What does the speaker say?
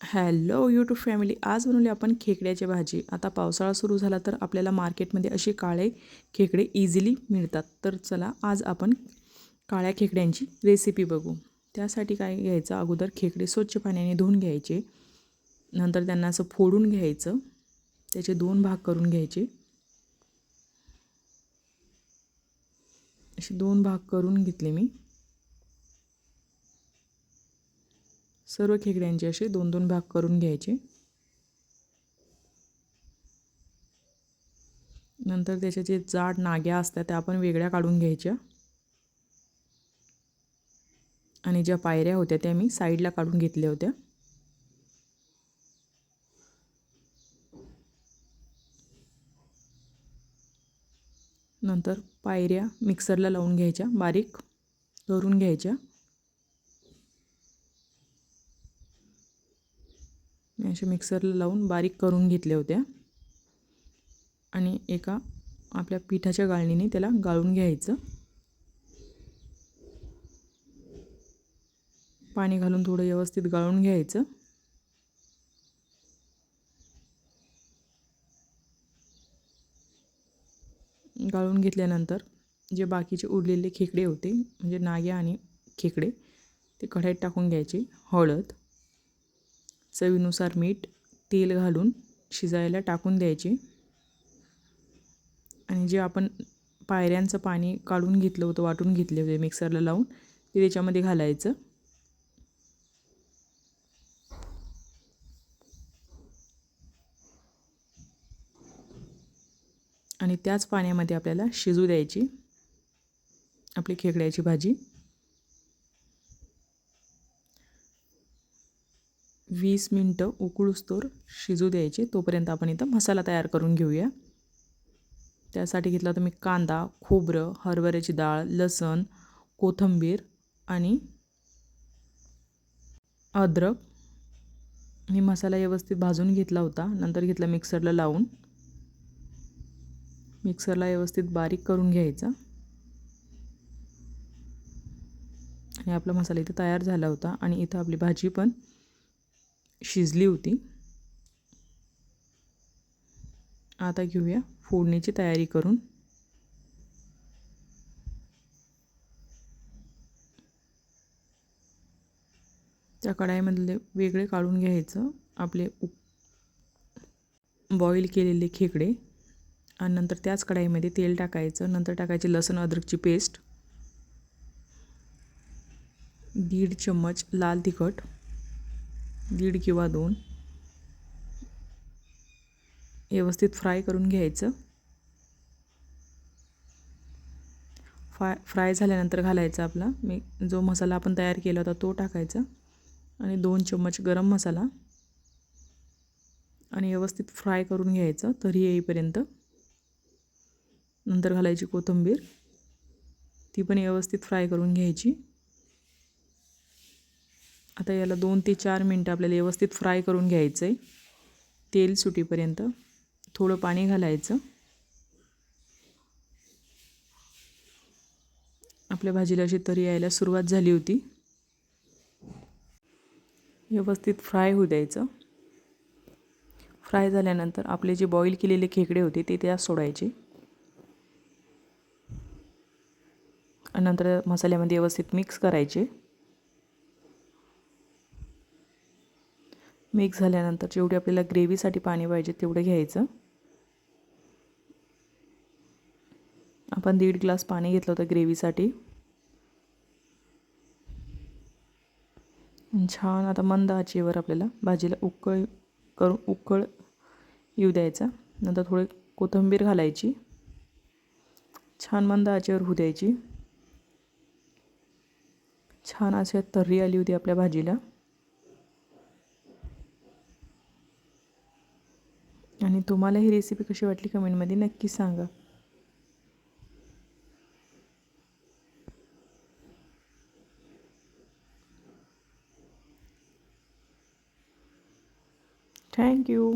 Hello YouTube family आज बनवली आपण खेकड्याची भाजी. आता पावसाळा सुरू झाला तर आपल्याला मार्केटमध्ये असे काळे खेकडे इझिली मिळतात. तर चला आज आपण काळ्या खेकड्यांची रेसिपी बघू. त्यासाठी काय घ्यायचं? अगोदर खेकडे स्वच्छ पाण्याने धुवून घ्यायचे. नंतर त्यांना असं फोडून घ्यायचं. त्याचे दोन भाग करून घ्यायचे. असे दोन भाग करून घेतले मी. सर्व खेकड्यांचे असे दोन दोन भाग करून घ्यायचे. नंतर त्याच्या जे जाड नाग्या असतात त्या आपण वेगळ्या काढून घ्यायच्या. आणि ज्या पायऱ्या होत्या त्या मी साईडला काढून घेतल्या होत्या. नंतर पायऱ्या मिक्सरला लावून घ्यायच्या बारीक करून घ्यायच्या. मी असे मिक्सरला लावून बारीक करून घेतल्या होत्या. आणि एका आपल्या पिठाच्या गाळणीने त्याला गाळून घ्यायचं. पाणी घालून थोडं व्यवस्थित गाळून घ्यायचं. गाळून घेतल्यानंतर जे बाकीचे उरलेले खेकडे होते म्हणजे नाग्या आणि खेकडे ते कढाईत टाकून घ्यायचे हळद. चवीनुसार मीठ तेल घालून शिजायला टाकून द्यायचे. आणि जे आपण पायऱ्यांचं पाणी काढून घेतलं होतं वाटून घेतले होते मिक्सरला लावून ते त्याच्यामध्ये घालायचं. आणि त्याच पाण्यामध्ये आपल्याला शिजू द्यायची आपली खेकड्याची भाजी. वीस मिनटं उकळूस्तोर शिजू द्यायचे. तोपर्यंत आपण इथं मसाला तयार करून घेऊया. त्यासाठी घेतला होता मी कांदा खोबरं हरभऱ्याची डाळ लसण कोथिंबीर आणि अद्रक. मी मसाला व्यवस्थित भाजून घेतला होता. नंतर घेतला मिक्सरला लावून. मिक्सरला व्यवस्थित बारीक करून घ्यायचा. आणि आपला मसाला इथं तयार झाला होता. आणि इथं आपली भाजी पण शिजली होती. आता घेऊया फोडणीची तयारी करून. त्या कढाईमधले वेगळे काढून घ्यायचं. आपले बॉईल केलेले खेकडे आणि नंतर त्याच कढाईमध्ये तेल टाकायचं. नंतर टाकायचे लसण अद्रकची पेस्ट. दीड चम्मच लाल तिखट. दीड किंवा दोन. व्यवस्थित फ्राय करून घ्यायचं. फ्राय फ्राय झाल्यानंतर घालायचा आपला. मी जो मसाला आपण तयार केला होता तो टाकायचा. आणि दोन चम्मच गरम मसाला. आणि व्यवस्थित फ्राय करून घ्यायचं तरी येईपर्यंत. नंतर घालायची कोथिंबीर. ती पण व्यवस्थित फ्राय करून घ्यायची. आता याला दोन ते चार मिनटं आपल्याला व्यवस्थित फ्राय करून घ्यायचं आहे तेल सुटीपर्यंत थोडं पाणी घालायचं. आपल्या भाजीला अशी तरी यायला सुरुवात झाली होती. व्यवस्थित फ्राय होऊ द्यायचं. फ्राय झाल्यानंतर आपले जे बॉईल केलेले खेकडे होते ते त्यात सोडायचे. नंतर मसाल्यामध्ये व्यवस्थित मिक्स करायचे. मिक्स झाल्यानंतर जेवढी आपल्याला ग्रेव्हीसाठी पाणी पाहिजे तेवढं घ्यायचं. आपण दीड ग्लास पाणी घेतलं होतं ग्रेव्हीसाठी. छान आता मंद आचेवर आपल्याला भाजीला उकळ करून उकळ येऊ द्यायचा. नंतर थोडी कोथिंबीर घालायची. छान मंद आचेवर होऊ द्यायची. छान अशी तर्री आली होती आपल्या भाजीला. आणि तुम्हाला ही रेसिपी कशी वाटली कमेंटमध्ये नक्की सांगा. थँक्यू